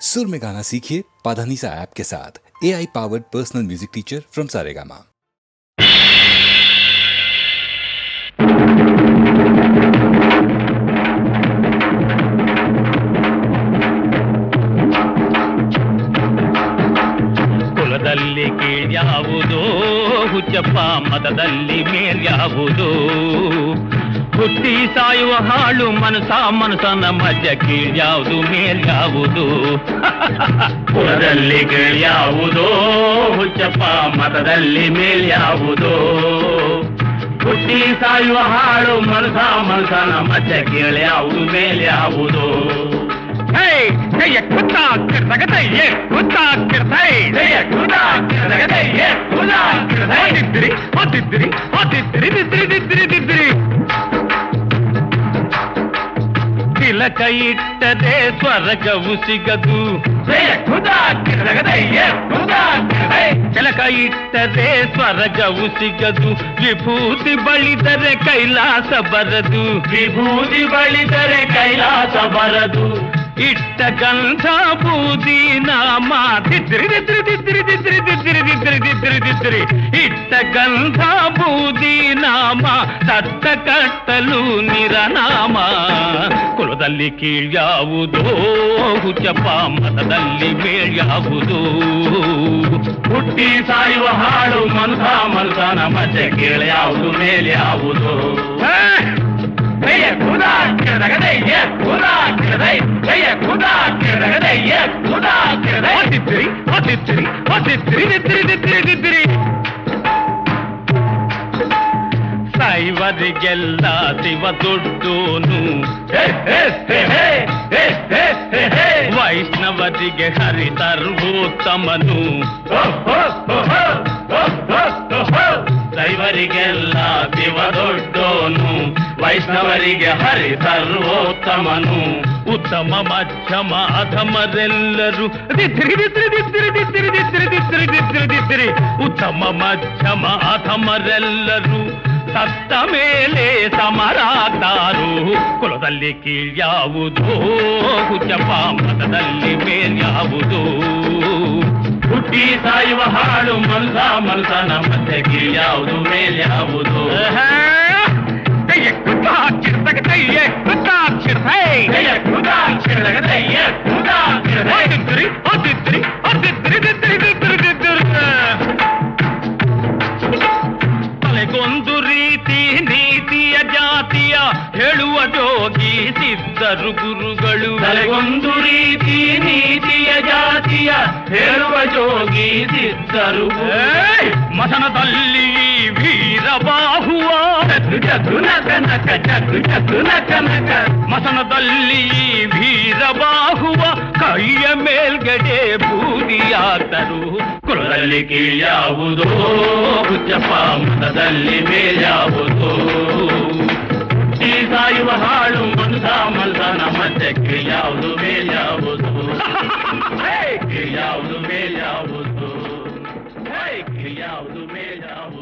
सुर में गाना सीखिए पाधानीसा ऐप के साथ A I powered personal music teacher from Saregama ಕುಲದಲ್ಲಿ ಕೀಳ್ಯಾವುದೋ ಹುಚ್ಚಪ್ಪ ಮತದಲ್ಲಿ ಮೇಲ್ಯಾವುದೋ ಹುಟ್ಟಿ ಸಾಯುವ ಹಾಳು ಮನಸ ಮನಸನ ಮಧ್ಯ ಕೀಳ್ಯಾವುದು ಮೇಲ್ಯಾವುದು ಪುರದಲ್ಲಿ ಕೀಳ್ಯಾವುದೋ ಹುಚ್ಚಪ್ಪ ಮತದಲ್ಲಿ ಮೇಲ್ಯಾವುದೋ ಹುಟ್ಟಿ ಸಾಯುವ ಹಾಳು ಮನಸ ಮನಸನ ಮಧ್ಯ ಕೀಳ್ಯಾವುದು ಮೇಲ್ಯಾವುದು ಹೇ ಜಯ ಕುತ್ತ ತಿಲಕ ಇಟ್ಟದೆ ಸ್ವರ್ಗವು ಸಿಗದು ಜಯ ಕುತ ಕಿರ್ತಗದಯ್ಯೆ ಕುತ ಕಿರ್ತೈ ತಿಲಕ ಇಟ್ಟದೆ ಸ್ವರ್ಗವು ಸಿಗದು ವಿಭೂತಿ ಬಳಿದರೆ ಕೈಲಾಸ ಬರದು ವಿಭೂತಿ ಬಳಿದರೆ ಕೈಲಾಸ ಬರದು ಇಟ್ಟ ಗಂಧ ಬೂದಿ ನಾಮ ದಿದ್ದಿರಿ ದಿದ್ದಿರಿ ಇಟ್ಟ ಗಂಧ ಬೂದಿ ನಾಮ ಸತ್ತ ಕಟ್ಟಲು ನಿರನಾಮ. ಕುಲದಲ್ಲಿ ಕೀಳ್ಯಾವುದೋ ಹುಚ್ಚಪ್ಪ ಮತದಲ್ಲಿ ಮೇಳ್ಯಾವುದೋ ಹುಟ್ಟಿ ಸಾಯುವ ಹಾಡು ಮನಸ ಮೇಲೆ ಮಧ್ಯೆ జయ ఖుదా కిరదగదే య ఖుదా కిరదై జయ ఖుదా కిరదగదే య ఖుదా కిరదై తిత్తిరి ವೈಷ್ಣವರಿಗೆ ಹರಿ ಸರ್ವೋತ್ತಮನು ಉತ್ತಮ ಮಧ್ಯಮ ಅಧಮರೆಲ್ಲರೂ ಉತ್ತಮ ಮಧ್ಯಮ ಅಧಮರೆಲ್ಲರೂ ಸತ್ತ ಮೇಲೆ ಸಮರಾತಾರು ಕುಲದಲ್ಲಿ ಕೀಳ್ಯಾವುದೋ ಕುಚಪ ಮತದಲ್ಲಿ ಮೇಲ್ಯಾವುದೋ ಹುಟ್ಟಿ ಸಾಯುವ ಹಾಡು ಮನಸ ಮನಸನ ಮತ್ತೆ ಕೀಳ್ಯಾವುದು ಮೇಲ್ಯಾವುದು ತಲೆಗೊಂದು ರೀತಿ ನೀತಿಯ ಜಾತಿಯ ಹೇಳುವ ಜೋಗಿ ಸಿದ್ಧರು ಗುರುಗಳು ತಲೆಗೊಂದು ರೀತಿ ನೀತಿಯ ಜಾತಿಯ ಹೇಳುವ ಜೋಗಿ ಸಿದ್ಧರು ಮಸನದಲ್ಲಿ ವೀರಬಾಹುವ ಜಗ್ಗು ನಕ ನಕ ಜಗ್ಗು ಜಗ್ಗು ನಕ ನಕ ಮಸನದಲ್ಲಿ ವೀರಬಾಹುವ ಕೈಯ ಒಳಗಡೆ ಬೂದಿಯಾತರು. ಕುಲದಲ್ಲಿ ಕೀಳ್ಯಾವುದೋ ಹುಚ್ಚಪ್ಪ ಮುಖದಲ್ಲಿ ಮೇಲ್ಯಾವುದೋ ಈ ಸಾಯುವ ಹಾಳು ಮನ್ಸ ಮಲ್ದನ ಮತ್ತೆ ಕೀಳ್ಯಾವುದು ಮೇಲ್ಯಾವುದು ಕೀಳ್ಯಾವುದು ಮೇಲ್ಯಾವುದು ಕೀಳ್ಯಾವುದು ಮೇಲ್ಯಾವುದು